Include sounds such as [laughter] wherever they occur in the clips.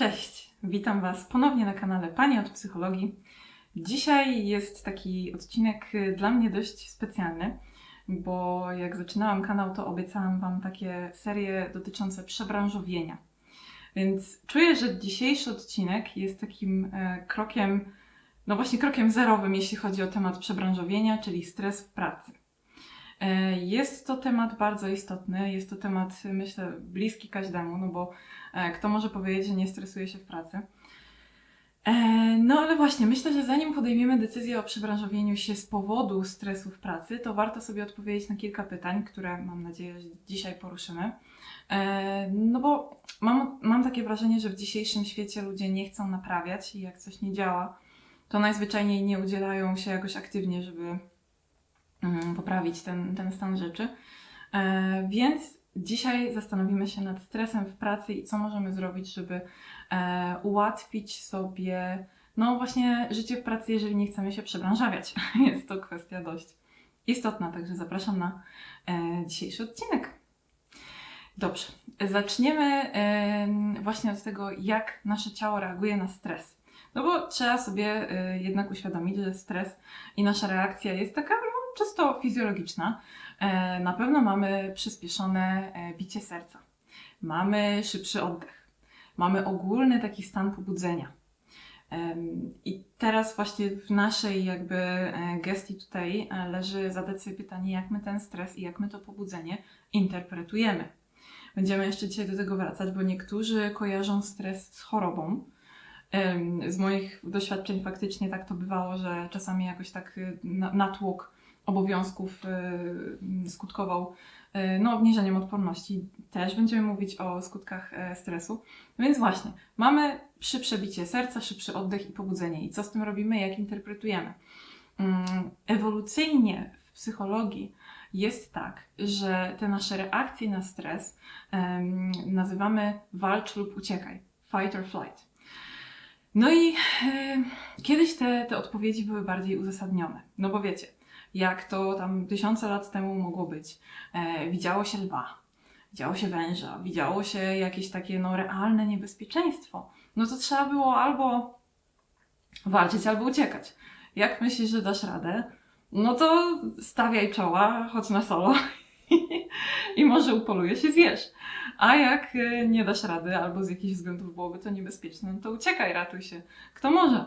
Cześć, witam Was ponownie na kanale Pani od Psychologii. Dzisiaj jest taki odcinek y, dla mnie dość specjalny, bo jak zaczynałam kanał, to obiecałam Wam takie serie dotyczące przebranżowienia. Więc czuję, że dzisiejszy odcinek jest takim e, krokiem, no właśnie krokiem zerowym, jeśli chodzi o temat przebranżowienia, czyli stres w pracy. E, Jest to temat bardzo istotny, jest to temat, myślę, bliski każdemu, no bo e, kto może powiedzieć, że nie stresuje się w pracy. E, No ale właśnie, myślę, że zanim podejmiemy decyzję o przebranżowieniu się z powodu stresu w pracy, to warto sobie odpowiedzieć na kilka pytań, które mam nadzieję, że dzisiaj poruszymy. No bo mam, mam takie wrażenie, że w dzisiejszym świecie ludzie nie chcą naprawiać i jak coś nie działa, to najzwyczajniej nie udzielają się jakoś aktywnie, żeby poprawić ten, ten stan rzeczy. E, Więc dzisiaj zastanowimy się nad stresem w pracy i co możemy zrobić, żeby e, ułatwić sobie, no właśnie, życie w pracy, jeżeli nie chcemy się przebranżawiać. [laughs] Jest to kwestia dość istotna, także zapraszam na e, dzisiejszy odcinek. Dobrze, zaczniemy em, właśnie od tego, jak nasze ciało reaguje na stres. No bo trzeba sobie jednak uświadomić, że stres i nasza reakcja jest taka czysto fizjologiczna. E, Na pewno mamy przyspieszone e, bicie serca, mamy szybszy oddech, mamy ogólny taki stan pobudzenia. I teraz właśnie w naszej jakby e, gestii tutaj leży zadać sobie pytanie, jak my ten stres i jak my to pobudzenie interpretujemy. Będziemy jeszcze dzisiaj do tego wracać, bo niektórzy kojarzą stres z chorobą. Z moich doświadczeń faktycznie tak to bywało, że czasami jakoś tak y, na- natłok obowiązków y, skutkował y, no, obniżeniem odporności. Też będziemy mówić o skutkach e, stresu. Więc właśnie, mamy szybsze bicie serca, szybszy oddech i pobudzenie. I co z tym robimy, jak interpretujemy? Mm, Ewolucyjnie w psychologii jest tak, że te nasze reakcje na stres nazywamy walcz lub uciekaj, fight or flight. No i e, kiedyś te, te odpowiedzi były bardziej uzasadnione. No bo wiecie, jak to tam tysiące lat temu mogło być. E, widziało się lwa, widziało się węża, widziało się jakieś takie no, realne niebezpieczeństwo. No to trzeba było albo walczyć, albo uciekać. Jak myślisz, że dasz radę? No to stawiaj czoła, chodź na solo [laughs] i może upoluje się zjesz. A jak e, nie dasz rady, albo z jakichś względów byłoby to niebezpieczne, no to uciekaj, ratuj się. Kto może?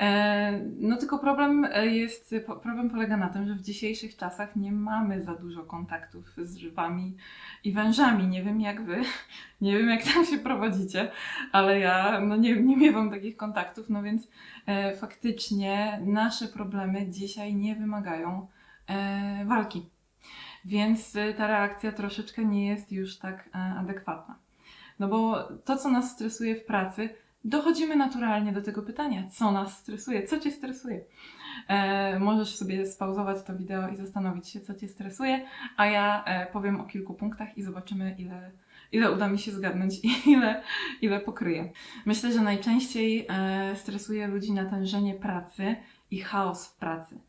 E, no tylko problem e, jest, problem polega na tym, że w dzisiejszych czasach nie mamy za dużo kontaktów z żywami i wężami. Nie wiem jak wy, [laughs] nie wiem jak tam się prowadzicie, ale ja no nie, nie miewam takich kontaktów, no więc e, faktycznie nasze problemy dzisiaj nie wymagają walki. Więc e, ta reakcja troszeczkę nie jest już tak e, adekwatna. No bo to, co nas stresuje w pracy, dochodzimy naturalnie do tego pytania, co nas stresuje, co cię stresuje. E, możesz sobie spauzować to wideo i zastanowić się, co cię stresuje, a ja e, powiem o kilku punktach i zobaczymy, ile, ile uda mi się zgadnąć i [laughs] ile, ile pokryję. Myślę, że najczęściej e, stresuje ludzi natężenie pracy i chaos w pracy.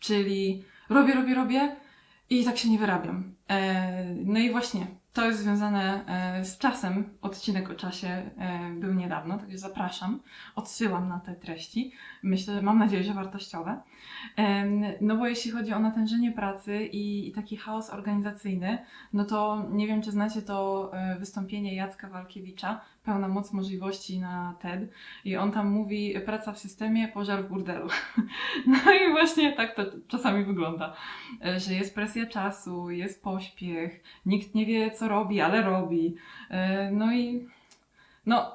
Czyli robię, robię, robię i tak się nie wyrabiam. E, no i właśnie to jest związane e, z czasem. Odcinek o czasie e, był niedawno, także zapraszam. Odsyłam na te treści. Myślę, mam nadzieję, że wartościowe. No bo jeśli chodzi o natężenie pracy i, i taki chaos organizacyjny, no to nie wiem, czy znacie to e, wystąpienie Jacka Walkiewicza, Pełna moc możliwości na TED. I on tam mówi, praca w systemie, pożar w burdelu. [laughs] No i właśnie tak to czasami wygląda, e, że jest presja czasu, jest pośpiech, nikt nie wie, co robi, ale robi. E, No i no,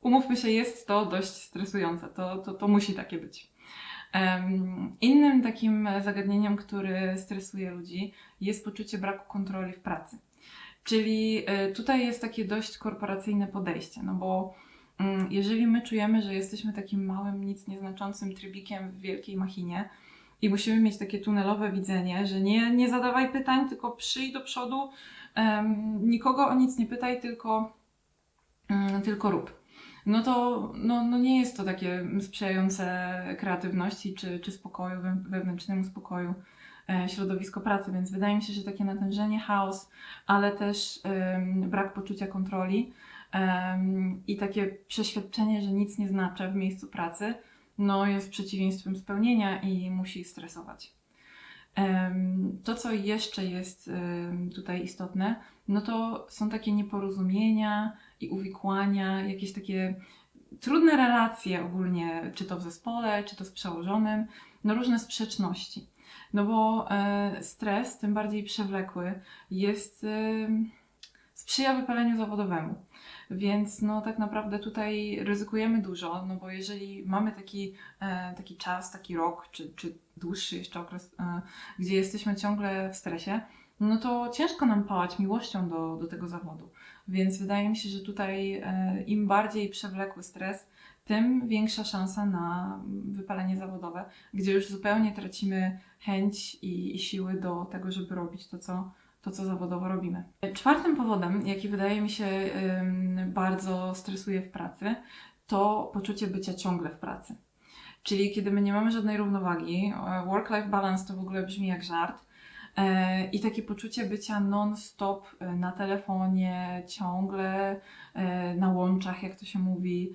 umówmy się, jest to dość stresujące. To, to, to musi takie być. Innym takim zagadnieniem, które stresuje ludzi, jest poczucie braku kontroli w pracy. Czyli e, tutaj jest takie dość korporacyjne podejście, no bo mm, jeżeli my czujemy, że jesteśmy takim małym, nic nieznaczącym trybikiem w wielkiej machinie i musimy mieć takie tunelowe widzenie, że nie, nie zadawaj pytań, tylko przyjdź do przodu, nikogo o nic nie pytaj, tylko, mm, tylko rób. No to no, no nie jest to takie sprzyjające kreatywności czy, czy spokoju, we- wewnętrznemu spokoju e, środowisko pracy, więc wydaje mi się, że takie natężenie, chaos, ale też em, brak poczucia kontroli em, i takie przeświadczenie, że nic nie znaczy w miejscu pracy, no jest przeciwieństwem spełnienia i musi stresować. Em, To, co jeszcze jest em, tutaj istotne, no to są takie nieporozumienia i uwikłania, jakieś takie trudne relacje ogólnie, czy to w zespole, czy to z przełożonym, no różne sprzeczności. No bo e, stres, tym bardziej przewlekły, jest, e, sprzyja wypaleniu zawodowemu. Więc no tak naprawdę tutaj ryzykujemy dużo, no bo jeżeli mamy taki, e, taki czas, taki rok, czy, czy dłuższy jeszcze okres, e, gdzie jesteśmy ciągle w stresie, no to ciężko nam pałać miłością do, do tego zawodu. Więc wydaje mi się, że tutaj e, im bardziej przewlekły stres, tym większa szansa na wypalenie zawodowe, gdzie już zupełnie tracimy chęć i, i siły do tego, żeby robić to, co, to, co zawodowo robimy. Czwartym powodem, jaki wydaje mi się bardzo stresuje w pracy, to poczucie bycia ciągle w pracy. Czyli kiedy my nie mamy żadnej równowagi, e, work-life balance to w ogóle brzmi jak żart, i takie poczucie bycia non-stop e, na telefonie, ciągle e, na łączach, jak to się mówi,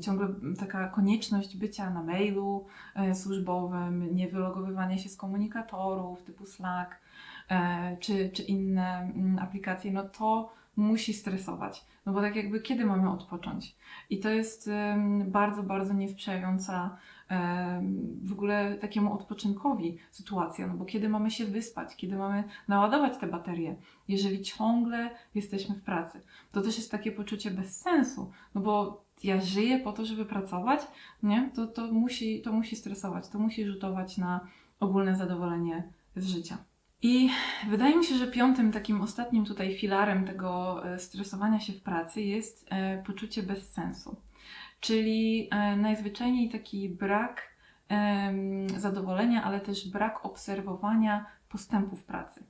ciągle taka konieczność bycia na mailu e, służbowym, nie wylogowywanie się z komunikatorów typu Slack e, czy, czy inne mm, aplikacje, no to musi stresować. No bo tak jakby kiedy mamy odpocząć? I to jest bardzo, bardzo niesprzyjająca w ogóle takiemu odpoczynkowi sytuacja, no bo kiedy mamy się wyspać, kiedy mamy naładować te baterie, jeżeli ciągle jesteśmy w pracy. To też jest takie poczucie bez sensu, no bo ja żyję po to, żeby pracować, nie? To, to, musi, to musi stresować, to musi rzutować na ogólne zadowolenie z życia. I wydaje mi się, że piątym, takim ostatnim tutaj filarem tego e, stresowania się w pracy jest e, poczucie bezsensu. Czyli e, najzwyczajniej taki brak zadowolenia, ale też brak obserwowania postępu w pracy.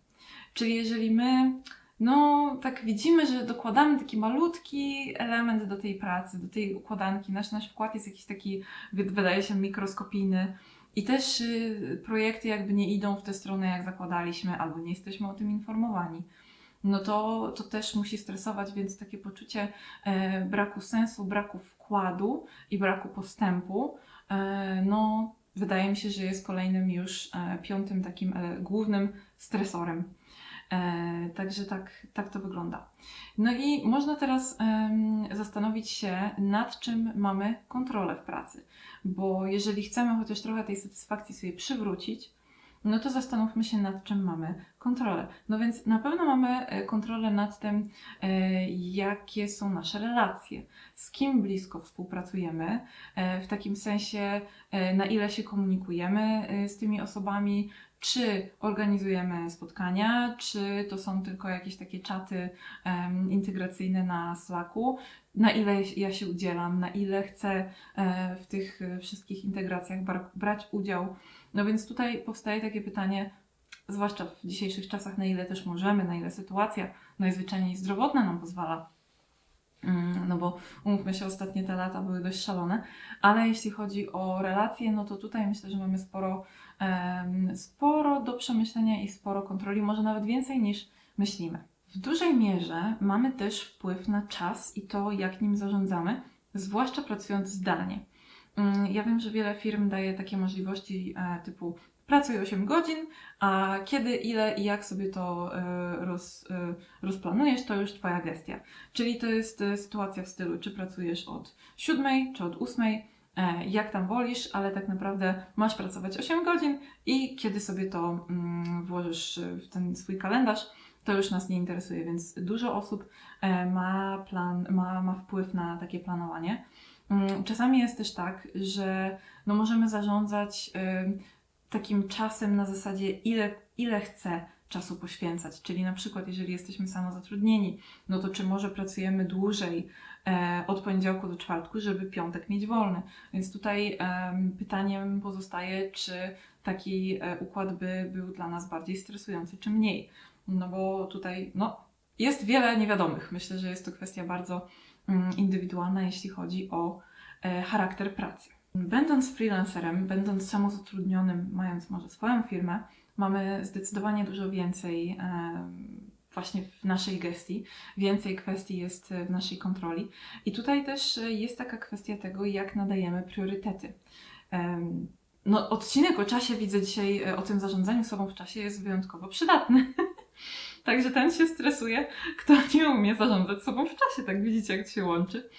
Czyli jeżeli my, no tak widzimy, że dokładamy taki malutki element do tej pracy, do tej układanki, nasz, nasz wkład jest jakiś taki, wy- wydaje się, mikroskopijny, i też y, projekty jakby nie idą w tę stronę, jak zakładaliśmy, albo nie jesteśmy o tym informowani. No to, to też musi stresować, więc takie poczucie e, braku sensu, braku wkładu i braku postępu, e, no wydaje mi się, że jest kolejnym już e, piątym takim e, głównym stresorem. E, także tak, tak to wygląda. No i można teraz em, zastanowić się, nad czym mamy kontrolę w pracy. Bo jeżeli chcemy chociaż trochę tej satysfakcji sobie przywrócić, no to zastanówmy się, nad czym mamy kontrolę. No więc na pewno mamy e, kontrolę nad tym, e, jakie są nasze relacje, z kim blisko współpracujemy, e, w takim sensie, na ile się komunikujemy z tymi osobami, czy organizujemy spotkania, czy to są tylko jakieś takie czaty integracyjne na Slacku, na ile ja się udzielam, na ile chcę w tych wszystkich integracjach bra- brać udział. No więc tutaj powstaje takie pytanie, zwłaszcza w dzisiejszych czasach, na ile też możemy, na ile sytuacja najzwyczajniej zdrowotna nam pozwala. Mm, No bo umówmy się, ostatnie te lata były dość szalone, ale jeśli chodzi o relacje, no to tutaj myślę, że mamy sporo, sporo do przemyślenia i sporo kontroli, może nawet więcej niż myślimy. W dużej mierze mamy też wpływ na czas i to, jak nim zarządzamy, zwłaszcza pracując zdalnie. Mm, Ja wiem, że wiele firm daje takie możliwości e, typu pracuj 8 godzin, a kiedy, ile i jak sobie to e, roz, e, rozplanujesz, to już Twoja gestia. Czyli to jest sytuacja w stylu, czy pracujesz od 7 czy od 8, e, jak tam wolisz, ale tak naprawdę masz pracować 8 godzin i kiedy sobie to mm, włożysz w ten swój kalendarz, to już nas nie interesuje, więc dużo osób ma, plan, ma, ma wpływ na takie planowanie. Mm, Czasami jest też tak, że no możemy zarządzać takim czasem na zasadzie, ile, ile chcę czasu poświęcać. Czyli na przykład, jeżeli jesteśmy samozatrudnieni, no to czy może pracujemy dłużej e, od poniedziałku do czwartku, żeby piątek mieć wolny. Więc tutaj em, pytaniem pozostaje, czy taki e, układ by był dla nas bardziej stresujący, czy mniej. No bo tutaj no, jest wiele niewiadomych. Myślę, że jest to kwestia bardzo indywidualna, jeśli chodzi o e, charakter pracy. Będąc freelancerem, będąc samozatrudnionym, mając może swoją firmę, mamy zdecydowanie dużo więcej em, właśnie w naszej gestii, więcej kwestii jest e, w naszej kontroli. I tutaj też e, jest taka kwestia tego, jak nadajemy priorytety. No, odcinek o czasie widzę dzisiaj e, o tym zarządzaniu sobą w czasie jest wyjątkowo przydatny. [laughs] Także ten się stresuje, kto nie umie zarządzać sobą w czasie, tak widzicie, jak się łączy.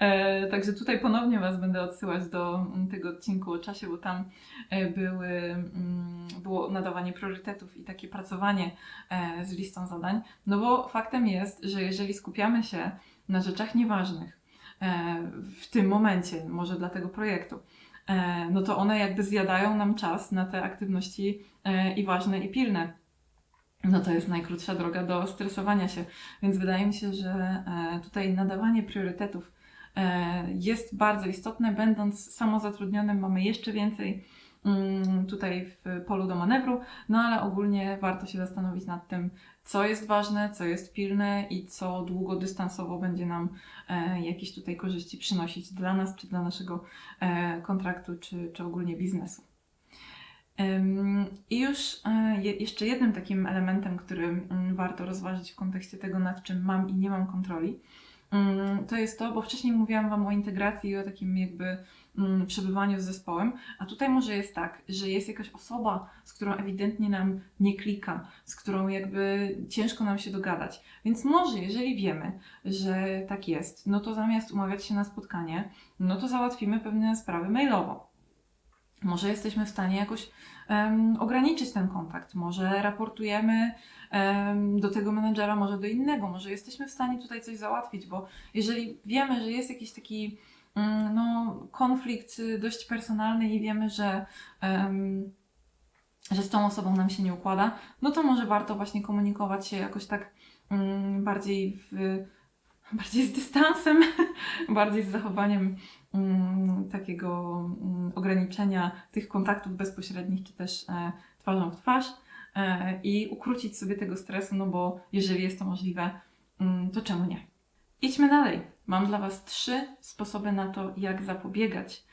E, także tutaj ponownie Was będę odsyłać do mm, tego odcinku o czasie, bo tam e, były, mm, było nadawanie priorytetów i takie pracowanie e, z listą zadań. No bo faktem jest, że jeżeli skupiamy się na rzeczach nieważnych w tym momencie, może dla tego projektu, no to one jakby zjadają nam czas na te aktywności i ważne, i pilne. No to jest najkrótsza droga do stresowania się, więc wydaje mi się, że e, tutaj nadawanie priorytetów e, jest bardzo istotne. Będąc samozatrudnionym, mamy jeszcze więcej mm, tutaj w polu do manewru, no ale ogólnie warto się zastanowić nad tym, co jest ważne, co jest pilne i co długodystansowo będzie nam e, jakieś tutaj korzyści przynosić dla nas, czy dla naszego kontraktu, czy, czy ogólnie biznesu. I już e, je, jeszcze jednym takim elementem, który mm, warto rozważyć w kontekście tego, nad czym mam i nie mam kontroli, mm, to jest to, bo wcześniej mówiłam Wam o integracji i o takim jakby mm, przebywaniu z zespołem, a tutaj może jest tak, że jest jakaś osoba, z którą ewidentnie nam nie klika, z którą jakby ciężko nam się dogadać. Więc może, jeżeli wiemy, że tak jest, no to zamiast umawiać się na spotkanie, no to załatwimy pewne sprawy mailowo. Może jesteśmy w stanie jakoś em, ograniczyć ten kontakt, może raportujemy em, do tego menedżera, może do innego, może jesteśmy w stanie tutaj coś załatwić, bo jeżeli wiemy, że jest jakiś taki mm, no, konflikt y, dość personalny i wiemy, że, że z tą osobą nam się nie układa, no to może warto właśnie komunikować się jakoś tak mm, bardziej w, bardziej z dystansem, [laughs] bardziej z zachowaniem mm, takiego mm, ograniczenia tych kontaktów bezpośrednich, czy też e, twarzą w twarz e, i ukrócić sobie tego stresu, no bo jeżeli jest to możliwe, mm, to czemu nie? Idźmy dalej. Mam dla Was trzy sposoby na to, jak zapobiegać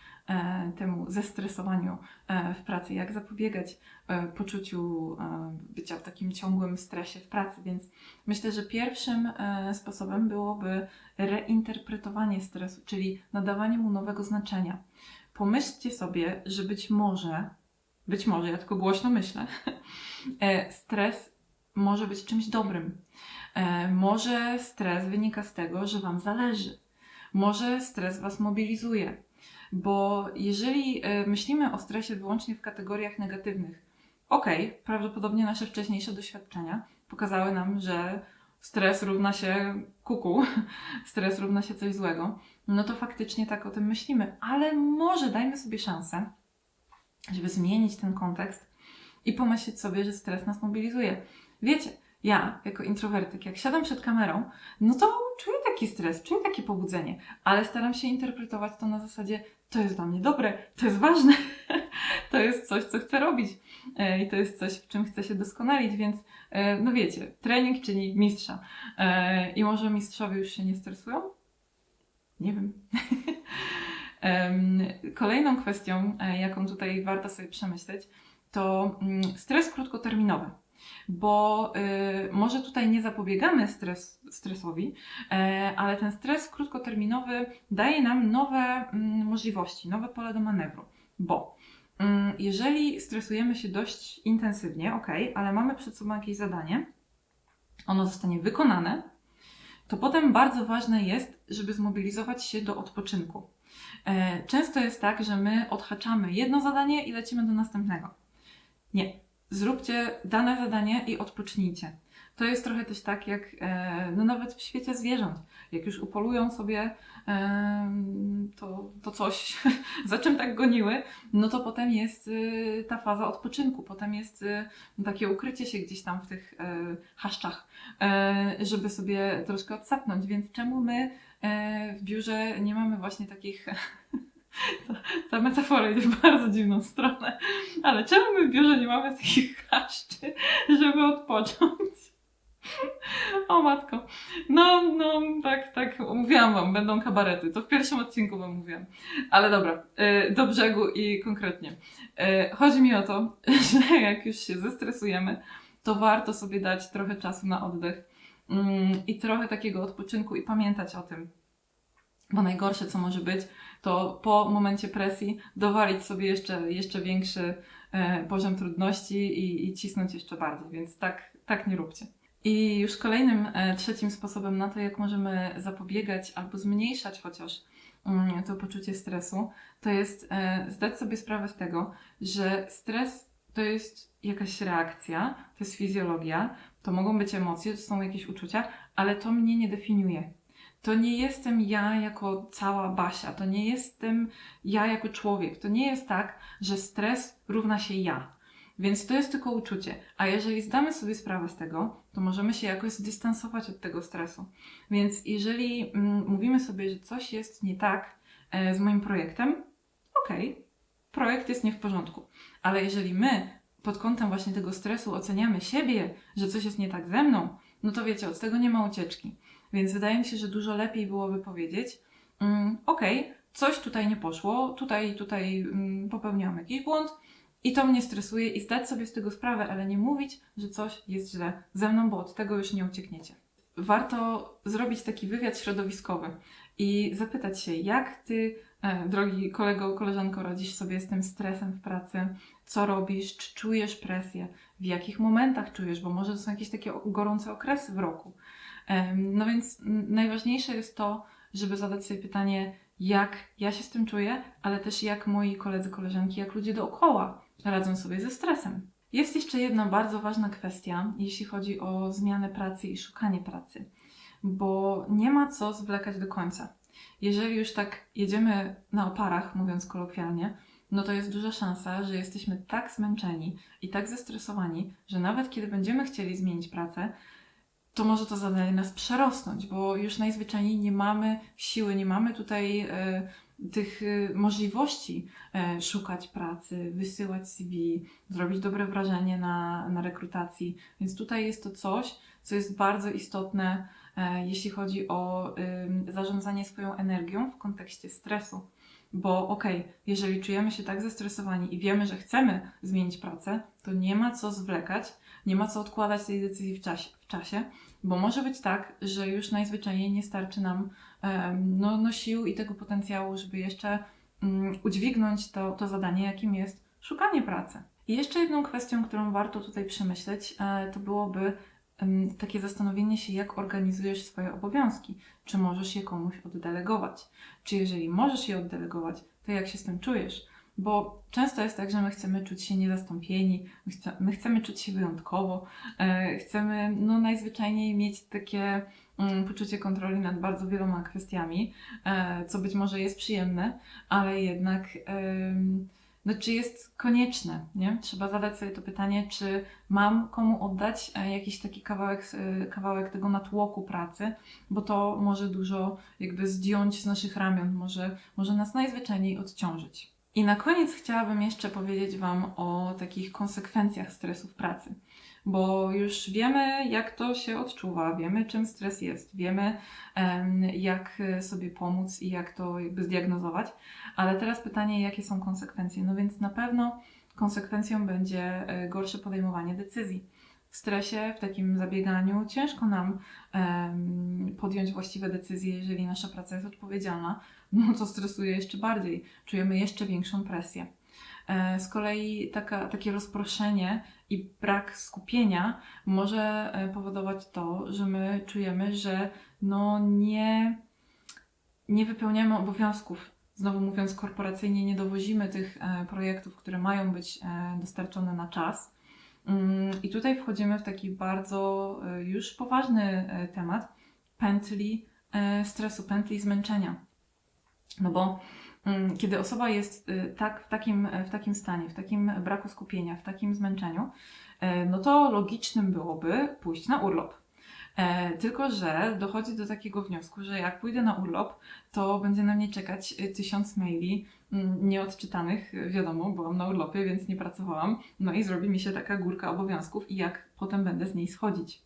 temu zestresowaniu e, w pracy, jak zapobiegać e, poczuciu e, bycia w takim ciągłym stresie w pracy. Więc myślę, że pierwszym e, sposobem byłoby reinterpretowanie stresu, czyli nadawanie mu nowego znaczenia. Pomyślcie sobie, że być może, być może, ja tylko głośno myślę, [laughs] e, stres może być czymś dobrym. E, Może stres wynika z tego, że Wam zależy. Może stres Was mobilizuje. Bo jeżeli e, myślimy o stresie wyłącznie w kategoriach negatywnych, okej, prawdopodobnie nasze wcześniejsze doświadczenia pokazały nam, że stres równa się kuku, [laughs] stres równa się coś złego, no to faktycznie tak o tym myślimy. Ale może dajmy sobie szansę, żeby zmienić ten kontekst i pomyśleć sobie, że stres nas mobilizuje. Wiecie, ja jako introwertyk, jak siadam przed kamerą, no to czuję taki stres, czuję takie pobudzenie, ale staram się interpretować to na zasadzie, to jest dla mnie dobre, to jest ważne, [laughs] to jest coś, co chcę robić e, i to jest coś, w czym chcę się doskonalić, więc e, no wiecie, trening czyni mistrza E, i może mistrzowie już się nie stresują? Nie wiem. [laughs] Em, Kolejną kwestią, jaką tutaj warto sobie przemyśleć, to mm, stres krótkoterminowy. Bo y, może tutaj nie zapobiegamy stres, stresowi, e, ale ten stres krótkoterminowy daje nam nowe mm, możliwości, nowe pole do manewru. Bo mm, jeżeli stresujemy się dość intensywnie, ok, ale mamy przed sobą jakieś zadanie, ono zostanie wykonane, to potem bardzo ważne jest, żeby zmobilizować się do odpoczynku. E, Często jest tak, że my odhaczamy jedno zadanie i lecimy do następnego. Nie. Zróbcie dane zadanie i odpocznijcie. To jest trochę też tak, jak e, no nawet w świecie zwierząt. Jak już upolują sobie em, to, to coś, [laughs] za czym tak goniły, no to potem jest y, ta faza odpoczynku. Potem jest takie ukrycie się gdzieś tam w tych e, chaszczach, e, żeby sobie troszkę odsapnąć. Więc czemu my e, w biurze nie mamy właśnie takich [laughs] ta, [laughs] ta metafora idzie w bardzo dziwną stronę. Ale czemu my w biurze nie mamy takich [laughs] chaszczy, żeby odpocząć? [laughs] O matko. No, no, tak, tak, mówiłam wam, będą kabarety. To w pierwszym odcinku wam mówiłam. Ale dobra, y, do brzegu i konkretnie. Y, Chodzi mi o to, że jak już się zestresujemy, to warto sobie dać trochę czasu na oddech mm, i trochę takiego odpoczynku i pamiętać o tym. Bo najgorsze, co może być, to po momencie presji dowalić sobie jeszcze, jeszcze większy e, poziom trudności i, i cisnąć jeszcze bardziej, więc tak, tak nie róbcie. I już kolejnym, e, trzecim sposobem na to, jak możemy zapobiegać albo zmniejszać chociaż mm, to poczucie stresu, to jest e, zdać sobie sprawę z tego, że stres to jest jakaś reakcja, to jest fizjologia, to mogą być emocje, to są jakieś uczucia, ale to mnie nie definiuje. To nie jestem ja jako cała Basia, to nie jestem ja jako człowiek. To nie jest tak, że stres równa się ja. Więc to jest tylko uczucie. A jeżeli zdamy sobie sprawę z tego, to możemy się jakoś zdystansować od tego stresu. Więc jeżeli mm, mówimy sobie, że coś jest nie tak e, z moim projektem, okej, projekt jest nie w porządku. Ale jeżeli my pod kątem właśnie tego stresu oceniamy siebie, że coś jest nie tak ze mną, no to wiecie, od tego nie ma ucieczki. Więc wydaje mi się, że dużo lepiej byłoby powiedzieć, mm, okej, coś tutaj nie poszło, tutaj, tutaj mm, popełniłam jakiś błąd i to mnie stresuje i zdać sobie z tego sprawę, ale nie mówić, że coś jest źle ze mną, bo od tego już nie uciekniecie. Warto zrobić taki wywiad środowiskowy i zapytać się, jak ty, e, drogi kolego, koleżanko, radzisz sobie z tym stresem w pracy, co robisz, czy czujesz presję, w jakich momentach czujesz, bo może to są jakieś takie gorące okresy w roku. No więc najważniejsze jest to, żeby zadać sobie pytanie, jak ja się z tym czuję, ale też jak moi koledzy, koleżanki, jak ludzie dookoła radzą sobie ze stresem. Jest jeszcze jedna bardzo ważna kwestia, jeśli chodzi o zmianę pracy i szukanie pracy, bo nie ma co zwlekać do końca. Jeżeli już tak jedziemy na oparach, mówiąc kolokwialnie, no to jest duża szansa, że jesteśmy tak zmęczeni i tak zestresowani, że nawet kiedy będziemy chcieli zmienić pracę, to może to zadanie nas przerosnąć, bo już najzwyczajniej nie mamy siły, nie mamy tutaj e, tych e, możliwości e, szukać pracy, wysyłać CV, zrobić dobre wrażenie na, na rekrutacji. Więc tutaj jest to coś, co jest bardzo istotne, jeśli chodzi o zarządzanie swoją energią w kontekście stresu. Bo okej, jeżeli czujemy się tak zestresowani i wiemy, że chcemy zmienić pracę, to nie ma co zwlekać, nie ma co odkładać tej decyzji w czasie, czasie bo może być tak, że już najzwyczajniej nie starczy nam no, no sił i tego potencjału, żeby jeszcze mm, udźwignąć to, to zadanie, jakim jest szukanie pracy. I jeszcze jedną kwestią, którą warto tutaj przemyśleć, e, to byłoby takie zastanowienie się, jak organizujesz swoje obowiązki. Czy możesz je komuś oddelegować? Czy jeżeli możesz je oddelegować, to jak się z tym czujesz? Bo często jest tak, że my chcemy czuć się niezastąpieni, my, chce, my chcemy czuć się wyjątkowo, e, chcemy no, najzwyczajniej mieć takie mm, poczucie kontroli nad bardzo wieloma kwestiami, e, co być może jest przyjemne, ale jednak no, czy jest konieczne, nie? Trzeba zadać sobie to pytanie, czy mam komu oddać e, jakiś taki kawałek, kawałek tego natłoku pracy, bo to może dużo jakby zdjąć z naszych ramion, może, może nas najzwyczajniej odciążyć. I na koniec chciałabym jeszcze powiedzieć Wam o takich konsekwencjach stresu w pracy, bo już wiemy, jak to się odczuwa, wiemy, czym stres jest, wiemy, em, jak sobie pomóc i jak to jakby zdiagnozować, ale teraz pytanie, jakie są konsekwencje? No więc na pewno konsekwencją będzie e, gorsze podejmowanie decyzji. W stresie, w takim zabieganiu ciężko nam em, podjąć właściwe decyzje, jeżeli nasza praca jest odpowiedzialna, [laughs] no to stresuje jeszcze bardziej, czujemy jeszcze większą presję. E, Z kolei taka, takie rozproszenie i brak skupienia może e, powodować to, że my czujemy, że no nie, nie wypełniamy obowiązków. Znowu mówiąc korporacyjnie, nie dowozimy tych e, projektów, które mają być e, dostarczone na czas. Mm, I tutaj wchodzimy w taki bardzo e, już poważny e, temat pętli e, stresu, pętli zmęczenia. No bo mm, kiedy osoba jest tak, w, takim, w takim stanie, w takim braku skupienia, w takim zmęczeniu, no to logicznym byłoby pójść na urlop. E, Tylko, że dochodzi do takiego wniosku, że jak pójdę na urlop, to będzie na mnie czekać y, tysiąc maili mm, nieodczytanych, y, wiadomo, byłam na urlopie, więc nie pracowałam, no i zrobi mi się taka górka obowiązków i jak potem będę z niej schodzić.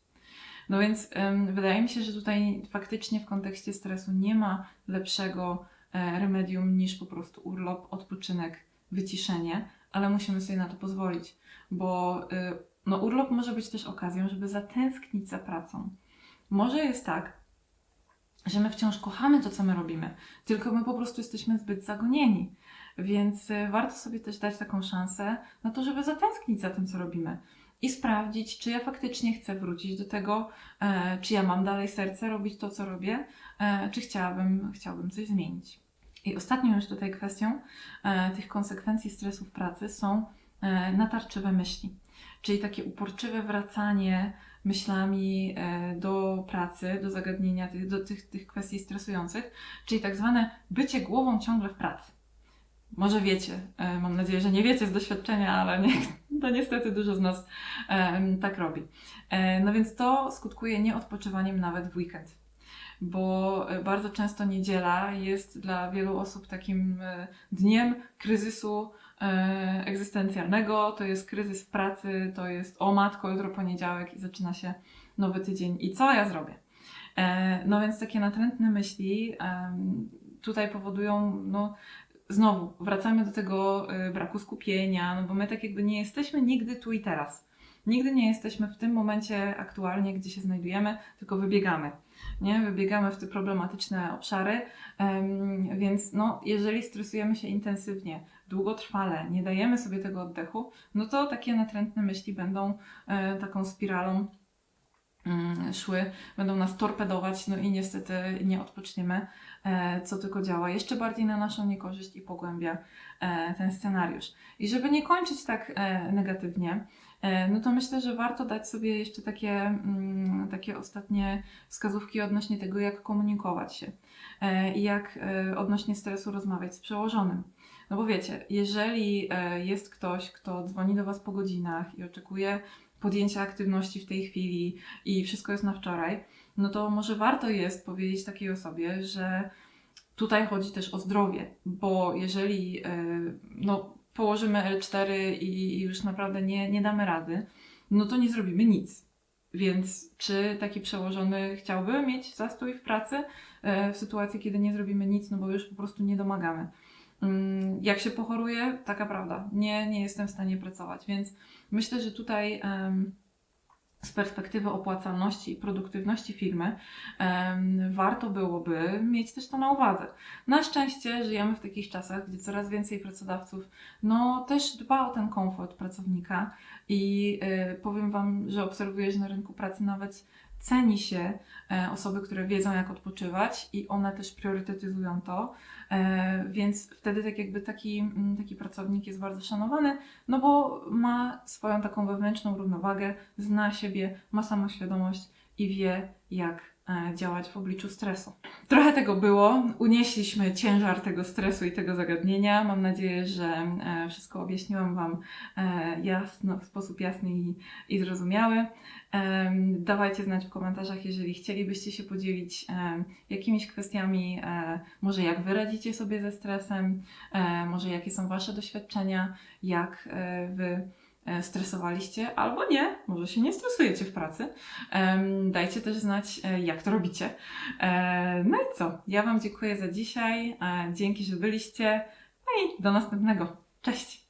No więc ym, wydaje mi się, że tutaj faktycznie w kontekście stresu nie ma lepszego e, remedium niż po prostu urlop, odpoczynek, wyciszenie, ale musimy sobie na to pozwolić, bo y, no urlop może być też okazją, żeby zatęsknić za pracą. Może jest tak, że my wciąż kochamy to, co my robimy, tylko my po prostu jesteśmy zbyt zagonieni. Więc y, warto sobie też dać taką szansę na to, żeby zatęsknić za tym, co robimy i sprawdzić, czy ja faktycznie chcę wrócić do tego, e, czy ja mam dalej serce robić to, co robię, e, czy chciałabym, chciałabym coś zmienić. I ostatnią już tutaj kwestią e, tych konsekwencji stresu w pracy są natarczywe myśli, czyli takie uporczywe wracanie myślami e, do pracy, do zagadnienia, do tych, tych kwestii stresujących, czyli tak zwane bycie głową ciągle w pracy. Może wiecie, e, mam nadzieję, że nie wiecie z doświadczenia, ale nie, [laughs] to niestety dużo z nas tak robi. E, no więc to skutkuje nieodpoczywaniem nawet w weekend, bo bardzo często niedziela jest dla wielu osób takim dniem kryzysu egzystencjalnego, to jest kryzys w pracy, to jest o matko, jutro poniedziałek i zaczyna się nowy tydzień i co ja zrobię? E, No więc takie natrętne myśli tutaj powodują, no znowu wracamy do tego y, braku skupienia, no bo my tak jakby nie jesteśmy nigdy tu i teraz. Nigdy nie jesteśmy w tym momencie aktualnie, gdzie się znajdujemy, tylko wybiegamy. Nie? Wybiegamy w te problematyczne obszary, więc no, jeżeli stresujemy się intensywnie, długotrwale, nie dajemy sobie tego oddechu, no to takie natrętne myśli będą e, taką spiralą mm, szły, będą nas torpedować, no i niestety nie odpoczniemy, e, co tylko działa jeszcze bardziej na naszą niekorzyść i pogłębia e, ten scenariusz. I żeby nie kończyć tak negatywnie, no to myślę, że warto dać sobie jeszcze takie, mm, takie ostatnie wskazówki odnośnie tego, jak komunikować się i jak odnośnie stresu rozmawiać z przełożonym. No bo wiecie, jeżeli e, jest ktoś, kto dzwoni do Was po godzinach i oczekuje podjęcia aktywności w tej chwili i wszystko jest na wczoraj, no to może warto jest powiedzieć takiej osobie, że tutaj chodzi też o zdrowie, bo jeżeli e, no, położymy L4 i już naprawdę nie, nie damy rady, no to nie zrobimy nic. Więc czy taki przełożony chciałby mieć zastój w pracy e, w sytuacji, kiedy nie zrobimy nic, no bo już po prostu nie domagamy. Mm, Jak się pochoruję, taka prawda, nie, nie jestem w stanie pracować, więc myślę, że tutaj z perspektywy opłacalności i produktywności firmy warto byłoby mieć też to na uwadze. Na szczęście żyjemy w takich czasach, gdzie coraz więcej pracodawców no, też dba o ten komfort pracownika i y, powiem Wam, że obserwuję, że na rynku pracy nawet ceni się e, osoby, które wiedzą jak odpoczywać i one też priorytetyzują to, e, więc wtedy tak jakby taki, mm, taki pracownik jest bardzo szanowany, no bo ma swoją taką wewnętrzną równowagę, zna siebie, ma samoświadomość i wie jak działać w obliczu stresu. Trochę tego było, unieśliśmy ciężar tego stresu i tego zagadnienia. Mam nadzieję, że e, wszystko objaśniłam Wam e, jasno, w sposób jasny i, i zrozumiały. Dawajcie znać w komentarzach, jeżeli chcielibyście się podzielić jakimiś kwestiami, e, może jak wy radzicie sobie ze stresem, e, może jakie są Wasze doświadczenia, jak e, Wy e, stresowaliście, albo nie, może się nie stresujecie w pracy. Dajcie też znać, e, jak to robicie. E, No i co? Ja Wam dziękuję za dzisiaj. e, Dzięki, że byliście. No i do następnego. Cześć!